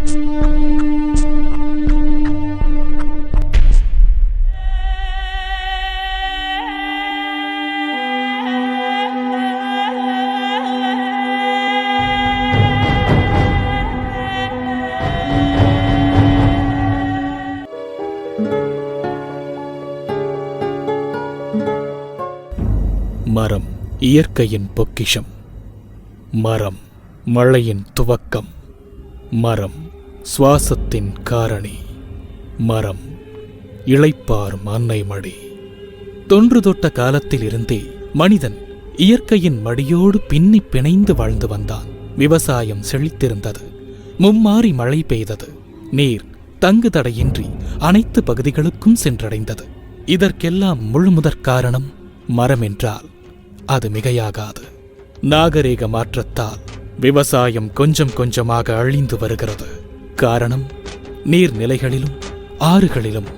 மரம் இயற்கையின் பொக்கிஷம். மரம் மழையின் துவக்கம். மரம் சுவாசத்தின் காரணி. மரம். இளைப்பார் மண்ணை மடி. தொன்று தொட்ட காலத்தில் இருந்தே மனிதன் இயற்கையின் மடியோடு பின்னி பிணைந்து வாழ்ந்து வந்தான். விவசாயம் செழித்திருந்தது. மும்மாறி மழை பெய்தது. நீர் தங்கு தடையின்றி அனைத்து பகுதிகளுக்கும் சென்றடைந்தது. இதற்கெல்லாம் முழுமுதற் காரணம் மரம் என்றால் அது மிகையாகாது. நாகரீக மாற்றத்தால் விவசாயம் கொஞ்சம் கொஞ்சமாக அழிந்து வருகிறது. காரணம் நீர்நிலைகளிலும் ஆறுகளிலும்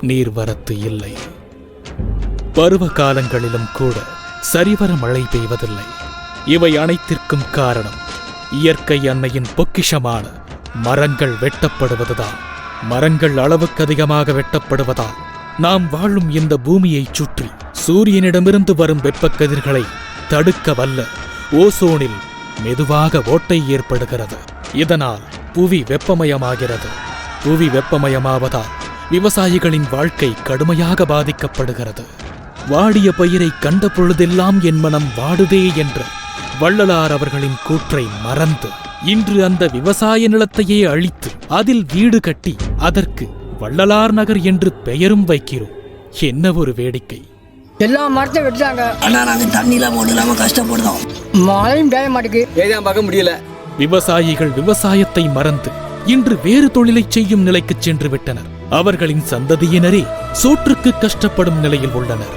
நீர்வரத்து இல்லை. பருவ காலங்களிலும் கூட சரிவர மழை பெய்வதில்லை. இவை அனைத்திற்கும் காரணம் இயற்கை அன்னையின் பொக்கிஷமான மரங்கள் வெட்டப்படுவதுதான். மரங்கள் அளவுக்கு அதிகமாக வெட்டப்படுவதால் நாம் வாழும் இந்த பூமியைச் சுற்றி சூரியனிடமிருந்து வரும் வெப்பக்கதிர்களை தடுக்க வல்ல ஓசோனில் மெதுவாக ஓட்டை ஏற்படுகிறது. இதனால் புவி வெப்பமயமாகிறது. புவி வெப்பமயமாவதால் விவசாயிகளின் வாழ்க்கை கடுமையாக பாதிக்கப்படுகிறது. வாடிய பயிரை கண்ட பொழுதெல்லாம் என் மனம் வாடுதே என்ற வள்ளலார் அவர்களின் கூற்றை மறந்து இன்று அந்த விவசாய நிலத்தையே அழித்து அதில் வீடு கட்டி அதற்கு வள்ளலார் நகர் என்று பெயரும் வைக்கிறோம். என்ன ஒரு வேடிக்கை. எல்லா மரத்தையும் வெட்டுறாங்க ஆனா நாங்க தண்ணி இல்லாம ஒண்ணு இல்லாம கஷ்டப்படுறோம். மழையும் பெய்ய மாட்டேங்குது. பார்க்க முடியல. விவசாயிகள் விவசாயத்தை மறந்து இன்று வேறு தொழிலை செய்யும் நிலைக்கு சென்று விட்டனர் அவர்களின் சந்ததியினரே சோற்றுக்கு கஷ்டப்படும் நிலையில் உள்ளனர்.